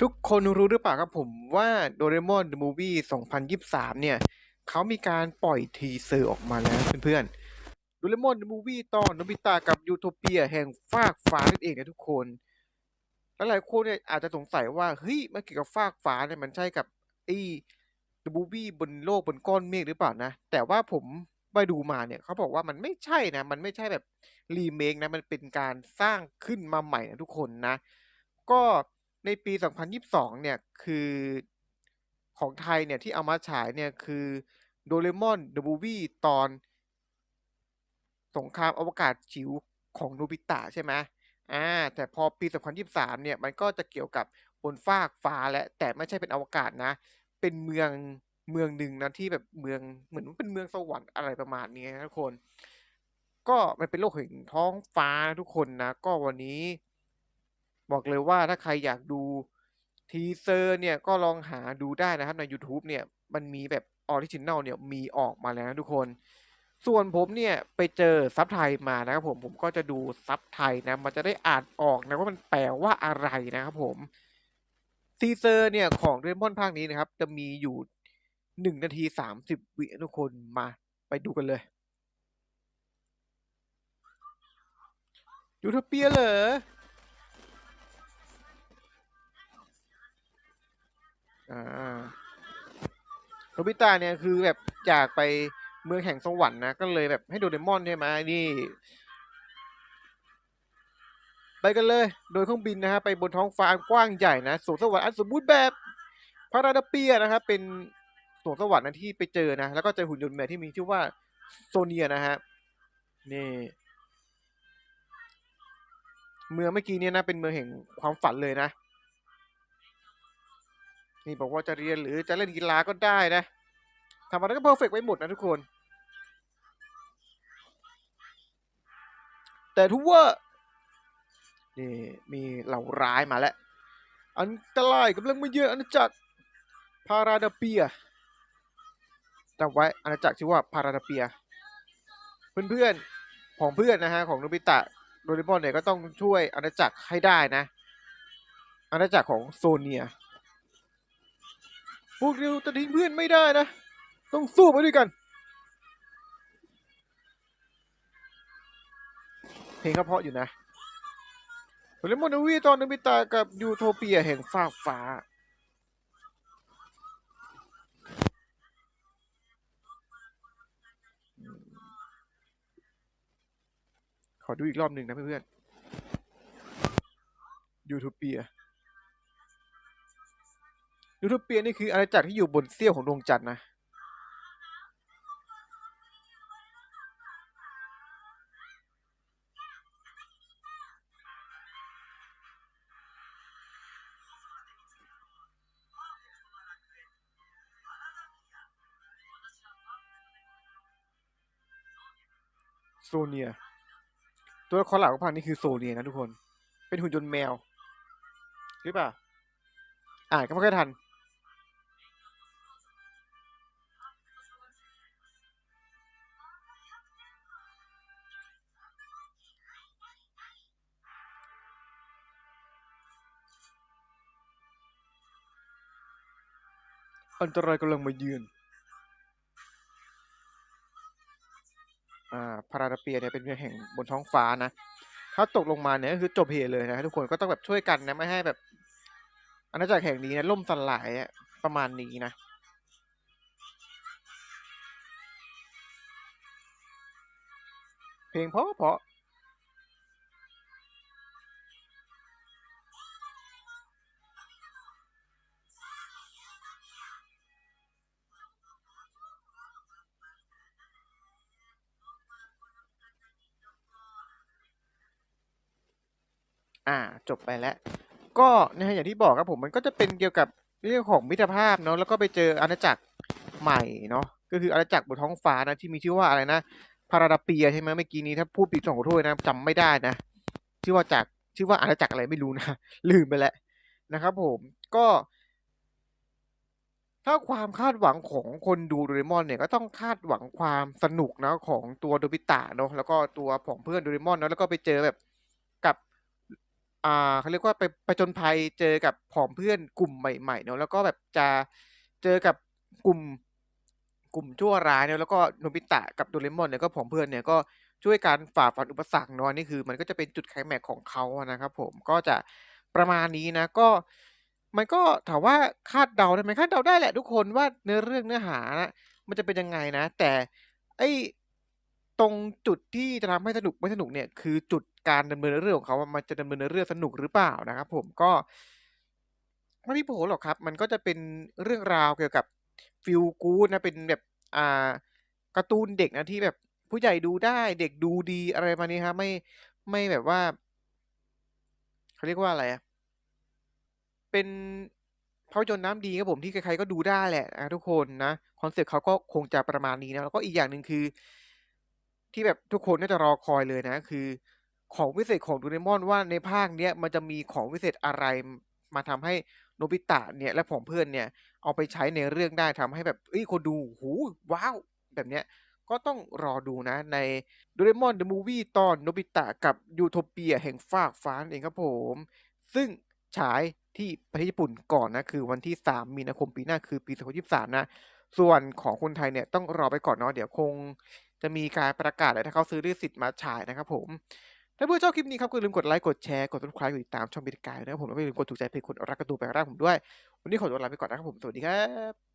ทุกคนรู้หรือเปล่าครับผมว่าโดเรมอน The Movie 2023 เนี่ยเขามีการปล่อยทีเซอร์ออกมาแล้วเพื่อนๆโดเรมอน The Movie ตอนโนบิตะกับยูโทเปียแห่งฟากฟ้านั่นเองนะทุกคนแล้วหลายคนเนี่ยอาจจะสงสัยว่าเฮ้ยมันเกี่ยวกับฟากฟ้าเนี่ยมันใช่กับไอ้ The Movie บนโลกบนก้อนเมฆหรือเปล่านะ แต่ว่าผมไปดูมาเนี่ยเขาบอกว่ามันไม่ใช่นะ มันไม่ใช่แบบรีเมคนะมันเป็นการสร้างขึ้นมาใหม่นะทุกคนนะ ก็ ในปี 2022 เนี่ย คือของไทยเนี่ย ที่เอามาฉายเนี่ย คือโดเรมอน The Movie ตอน สงครามอวกาศจิ๋วของโนบิตะใช่ไหมอ่าแต่พอปี 2023 เนี่ย มันก็จะเกี่ยวกับบนฟากฟ้าและแต่ไม่ใช่เป็นอวกาศนะ เป็นเมืองเมืองหนึ่งนะที่แบบเมืองเหมือนเป็นเมืองสวรรค์อะไรประมาณนี้นะทุกคน ก็มันเป็นโลกแห่งท้องฟ้าทุกคนนะ ก็วันนี้ บอกเลยว่าถ้าใครอยากดูทีเซอร์เนี่ยก็ลองหาดูได้นะครับใน YouTube เนี่ยมันมีแบบออริจินัลเนี่ยมีออกมาแล้วนะทุกคน ส่วนผมเนี่ยไปเจอซับไทยมานะครับผมผมก็จะดูซับไทยนะมันจะได้อ่านออกนะว่ามันแปลว่าอะไรนะครับผมทีเซอร์เนี่ยของเรมอนภาคนี้นะครับ จะมีอยู่หนึ่งนาทีสามสิบวิทุกคนมาไปดูกันเลยยูโทเปียเหรอ อ่าโนบิตะเนี่ยคือแบบอยากไปเมืองแห่งสวรรค์นะก็เลยแบบให้โดเรมอนใช่ไหมนี่ ไปกันเลย โดยเครื่องบินนะฮะไปบนท้องฟ้ากว้างใหญ่นะสวนสวรรค์อันสมบูรณ์แบบพาราดาเปียนะครับเป็นสวนสวรรค์นะที่ไปเจอนะ แล้วก็เจอหุ่นยนต์แมวที่มีชื่อว่าโซเนียนะฮะนี่เมืองเมื่อกี้เนี่ยนะเป็นเมืองแห่งความฝันเลยนะ นี่บอกว่าจะเรียนหรือจะเล่นกีฬาก็ได้นะทำอะไรก็เพอร์เฟกไปหมดนะทุกคน แต่ทุกว่านี่มีเหล่าร้ายมาแล้ว อันตรายกำลังมาเยือนอาณาจักรพาราดาเปียจำไว้อาณาจักรชื่อว่าพาราดาเปีย เพื่อนๆของเพื่อนนะฮะของโนบิตะโดเรมอนเนี่ยก็ต้องช่วยอาณาจักรให้ได้นะ อาณาจักรของโซเนีย พวกเราจะทิ้งเพื่อนไม่ได้นะ ต้องสู้ไปด้วยกัน เพลงก็เพราะอยู่นะโดเรมอนวีตอนนบิตากับยูโทเปียแห่งฟากฟ้าขอดูอีกรอบหนึ่งนะเพื่อนๆยูโทเปีย ยูโทเปียนี่คืออาณาจักรที่อยู่บนเสี้ยวของดวงจันทร์นะ โซเนีย ตัวละครหลักของภาคนี้คือโซเนียนะทุกคน เป็นหุ่นยนต์แมวหรือเปล่าอ่านก็ไม่ค่อยทัน อันตรายกำลังมาเยือน อ่า พาราดาเปียเนี่ยเป็นเมืองแห่งบนท้องฟ้านะ ถ้าตกลงมาเนี่ยก็คือจบเหตุเลยนะทุกคนก็ต้องแบบช่วยกันนะ ไม่ให้แบบอาณาจักรแห่งนี้นะล่มสลายอะประมาณนี้นะเพลงเพราะเพราะ อ่าจบไปแล้ว ก็นะฮะอย่างที่บอกครับผมมันก็จะเป็นเกี่ยวกับเรื่องของมิตรภาพเนาะแล้วก็ไปเจออาณาจักรใหม่เนาะก็คืออาณาจักรบนท้องฟ้านะที่มีชื่อว่าอะไรนะพาราดาเปียใช่ไหมเมื่อกี้นี้ถ้าพูดผิดต้องขอโทษนะจำไม่ได้นะชื่อว่าจากชื่อว่าอาณาจักรอะไรไม่รู้นะลืมไปแล้วนะครับ ผมก็ ถ้าความคาดหวังของคนดูโดเรมอนเนี่ยก็ต้องคาดหวังความสนุกนะของตัวโดบิตะเนาะแล้วก็ตัวของเพื่อนโดเรมอนเนาะแล้วก็ไปเจอแบบกับ อ่าเขาเรียกว่าไปผจญภัยเจอกับผองเพื่อนกลุ่มใหม่ๆเนาะแล้วก็แบบจะเจอกับกลุ่มกลุ่มชั่วร้ายเนาะแล้วก็โนบิตะกับโดเรมอนเนี่ยก็ผองเพื่อนเนี่ยก็ช่วยกันฝ่าฟันอุปสรรคเนาะนี่คือ มันก็จะเป็นจุดไคลแม็กซ์ของเขาอะนะครับผมก็จะประมาณนี้นะก็ มันก็ถามว่าคาดเดาได้ไหมคาดเดาได้แหละทุกคนว่าเนื้อเรื่องเนื้อหานะมันจะเป็นยังไงนะ แต่ไอ้ตรงจุดที่จะทำให้สนุกไม่สนุกเนี่ย คือจุด การดำเนินเรื่องของเขาว่ามันจะดำเนินเรื่องสนุกหรือเปล่านะครับ ผมก็ไม่มีผลหรอกครับ มันก็จะเป็นเรื่องราวเกี่ยวกับฟีลกู๊ดนะเป็นแบบอ่าการ์ตูนเด็กนะที่แบบผู้ใหญ่ดูได้เด็กดูดีอะไรประมาณนี้ครับไม่ไม่แบบว่าเขาเรียกว่าอะไรอะเป็นภาพยนตร์น้ำดีครับผมที่ใครๆก็ดูได้แหละนะทุกคนนะคอนเซ็ปต์เขาก็คงจะประมาณนี้นะแล้วก็อีกอย่างหนึ่งคือ ที่แบบทุกคนน่าจะรอคอยเลยนะ คือ ของวิเศษของโดเรมอนว่าในภาคเนี้ยมันจะมีของวิเศษอะไรมาทำให้โนบิตะเนี่ยและผองเพื่อนเนี่ยเอาไปใช้ในเรื่องได้ทำให้แบบเอ้ยคนดูหูว้าวแบบเนี้ยก็ต้องรอดูนะในโดเรมอนเดอะมูวี่ตอนโนบิตะกับยูโทเปียแห่งฟากฟ้านเองครับผม ซึ่งฉายที่ประเทศญี่ปุ่นก่อนนะ คือวันที่ 3 มีนาคมปีหน้าคือปี 2023 นะ ส่วนของคนไทยเนี่ยต้องรอไปก่อนเนาะเดี๋ยวคงจะมีการประกาศเลยถ้าเขาซื้อลิขสิทธิ์มาฉายนะครับผม ถ้าเพื่อนชอบคลิปนี้ครับก็อย่าลืมกดไลค์ กดแชร์ กดติดตามกดติดตามช่องบิดกายนะครับผมแล้วก็อย่าลืมกดถูกใจเพจคนรักกระตูนแปรักผมด้วย วันนี้ขอตัวลาไปก่อนนะครับผม สวัสดีครับ